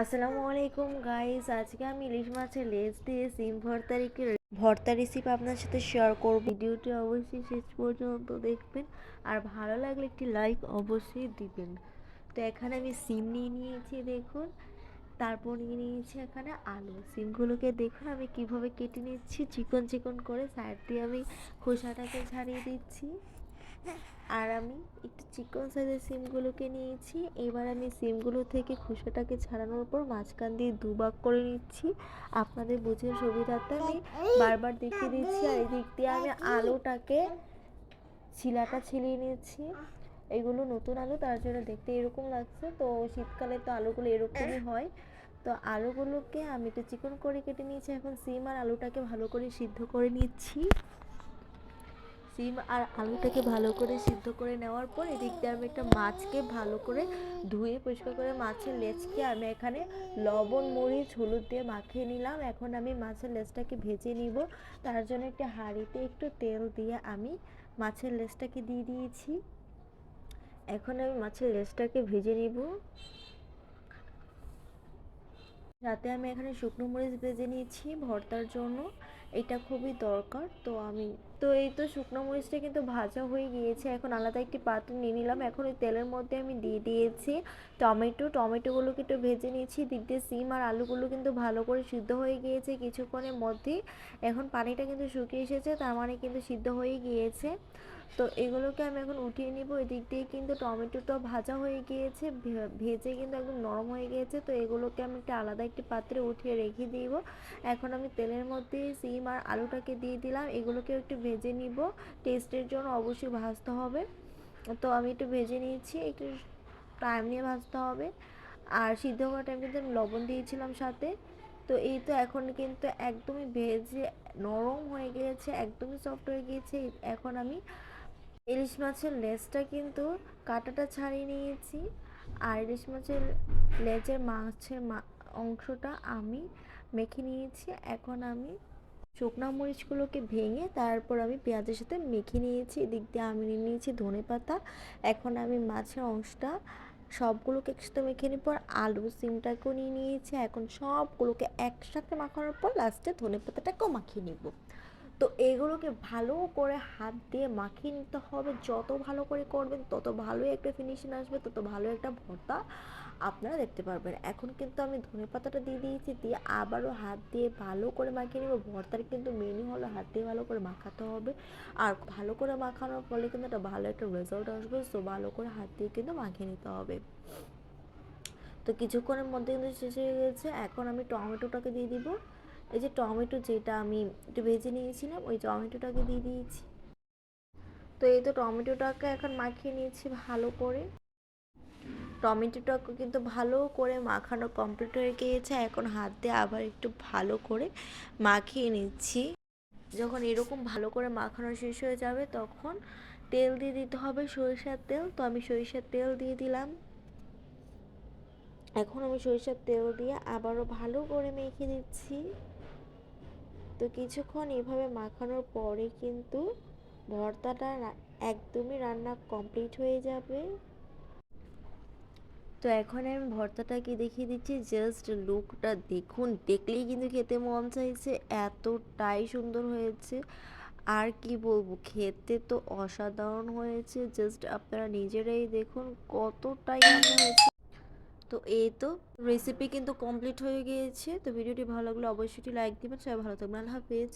আসসালামু আলাইকুম গাইস আজকে আমি ইলিশ মাছের লেজ দিয়ে সিম একটি ভর্তা রেসিপি আপনার সাথে শেয়ার করব। ভিডিওটি অবশ্যই শেষ পর্যন্ত দেখবেন আর ভালো লাগলে একটি লাইক অবশ্যই দিবেন। তো এখানে আমি সিম নিয়ে নিয়েছি, দেখুন। তারপর নিয়ে নিয়েছি এখানে আলু। সিমগুলোকে দেখুন, আমি কীভাবে কেটে নিচ্ছি। চিকন চিকন করে সাইড দিয়ে আমি খোসাটাকে ছাড়িয়ে দিচ্ছি। আর আমি একটু চিকন সাইজের সিমগুলোকে নিয়েছি। এবার আমি সিমগুলো থেকে খোসাটাকে ছাড়ানোর পর মাঝখান দিয়ে দুভাগ করে নিচ্ছি। আপনাদের বুঝে সুবিধার্থে আমি বারবার দেখিয়ে দিচ্ছি। আর এই দিক দিয়ে আমি আলুটাকে ছিলাটা ছিলিয়ে নিচ্ছি এগুলো নতুন আলু, তার জন্য দেখতে এরকম লাগছে। তো শীতকালে তো আলুগুলো এরকমই হয়। তো আলুগুলোকে আমি একটু চিকন করে কেটে নিয়েছি। এখন সিম আর আলুটাকে ভালো করে সিদ্ধ করে নিচ্ছি। সিম আর আলুটাকে ভালো করে সিদ্ধ করে নেওয়ার পর এদিক দিয়ে আমি একটা মাছকে ভালো করে ধুয়ে পরিষ্কার করে মাছের লেজকে আমি এখানে লবণ, মরিচ, হলুদ দিয়ে মাখিয়ে নিলাম। এখন আমি মাছের লেজটাকে ভেজে নিব। তার জন্য একটা হাঁড়িতে একটু তেল দিয়ে আমি মাছের লেজটাকে দিয়ে দিয়েছি। এখন আমি মাছের লেজটাকে ভেজে নিব। রাতে আমি এখানে শুকনো মরিচ ভেজে নিয়েছি ভর্তার জন্য। এটা খুবই দরকার। তো আমি তো এই তো শুকনো মরিচটা কিন্তু ভাজা হয়ে গিয়েছে। এখন আলাদা একটি পাত্র নিয়ে নিলাম। এখন ওই তেলের মধ্যে আমি দিয়ে দিয়েছি টমেটো। টমেটোগুলোকে একটু ভেজে নিয়েছি দিয়ে সিম আর আলুগুলো কিন্তু ভালো করে সিদ্ধ হয়ে গিয়েছে কিছুক্ষণের মধ্যেই। এখন পানিটা কিন্তু শুকিয়ে এসেছে, তার মানে কিন্তু সিদ্ধ হয়ে গিয়েছে। তো এগুলোকে আমি এখন উঠিয়ে নিব। এদিক দিয়ে কিন্তু টমেটোটা ভাজা হয়ে গিয়েছে ভেজে কিন্তু একদম নরম হয়ে গিয়েছে। তো এগুলোকে আমি একটা আলাদা একটি পাত্রে উঠিয়ে রেখে দিব। এখন আমি তেলের মধ্যে সিম আর আলুটাকে দিয়ে দিলাম। এগুলোকে একটু ভেজে নিব। টেস্টের জন্য অবশ্যই ভাজতে হবে। তো আমি একটু ভেজে নিয়েছি, একটু টাইম নিয়ে ভাজতে হবে। আর সিদ্ধ হওয়ার টাইম কিন্তু লবণ দিয়েছিলাম সাথে। তো এই তো এখন কিন্তু একদমই ভেজে নরম হয়ে গিয়েছে, একদমই সফট হয়ে গিয়েছে। এখন আমি ইলিশ মাছের লেজটা কিন্তু কাঁটাটা ছাড়িয়ে নিয়েছি। আর ইলিশ মাছের লেজের মাছের অংশটা আমি মেখে নিয়েছি। এখন আমি শুকনা মরিচগুলোকে ভেঙে তারপর আমি পেঁয়াজের সাথে মেখে নিয়েছি। এদিক দিয়ে আমি নিয়ে নিয়েছি ধনে পাতা। এখন আমি মাছের অংশটা সবগুলোকে একসাথে মেখে নেওয়ার পর আলু সিমটাকেও নিয়ে নিয়েছি। এখন সবগুলোকে একসাথে মাখানোর পর লাস্টে ধনে পাতাটাকেও মাখিয়ে নিব। তো এগুলোকে ভালো করে হাত দিয়ে মাখিয়ে নিতে হবে। যত ভালো করে করবেন, তত ভালোই একটা ফিনিশিং আসবে, তত ভালো একটা ভর্তা আপনারা দেখতে পারবেন। এখন কিন্তু আমি ধনে পাতাটা দিয়ে দিয়েছি, দিয়ে আবারও হাত দিয়ে ভালো করে মাখিয়ে নেব। ভর্তার কিন্তু মেনু হলো হাত দিয়ে ভালো করে মাখাতে হবে। আর ভালো করে মাখানোর ফলে কিন্তু একটা ভালো একটা রেজাল্ট আসবে। সো ভালো করে হাত দিয়ে কিন্তু মাখিয়ে নিতে হবে। তো কিছুক্ষণের মধ্যে কিন্তু শেষ হয়ে গেছে। এখন আমি টমেটোটাকে দিয়ে দিব। এই যে টমেটো যেটা আমি একটু ভেজে নিয়েছিলাম, ওই টমেটোটাকে দিয়ে দিয়েছি। তো এই তো টমেটোটাকে এখন মাখিয়ে নিয়েছি ভালো করে। টমেটোটাকে কিন্তু ভালো করে মাখানো কমপ্লিট হয়ে গিয়েছে, এখন হাত দিয়ে আবার একটু ভালো করে মাখিয়ে নিচ্ছি। যখন এরকম ভালো করে মাখানো শেষ হয়ে যাবে, তখন তেল দিয়ে দিতে হবে সরিষার তেল। তো আমি সরিষার তেল দিয়ে দিলাম। এখন আমি সরিষার তেল দিয়ে আবারও ভালো করে মেখে দিচ্ছি তো কিছুক্ষণ এভাবে মাখানোর পরে কিন্তু ভর্তাটা একদমই রান্না কমপ্লিট হয়ে যাবে। তো এখন আমি ভর্তাটাকে দেখিয়ে দিচ্ছি, জাস্ট লুকটা দেখুন, দেখলেই কিন্তু খেতে মন চাইছে, এতটাই সুন্দর হয়েছে। আর কি বলব, খেতে তো অসাধারণ হয়েছে, জাস্ট আপনারা নিজেরাই দেখুন কতটাই হয়েছে। তো এই তো রেসিপি কিন্তু কমপ্লিট হয়ে গিয়েছে। তো ভিডিওটি ভালো লাগলে অবশ্যই লাইক দিবেন। সবাই ভালো থাকবেন। আল্লাহ হাফিজ।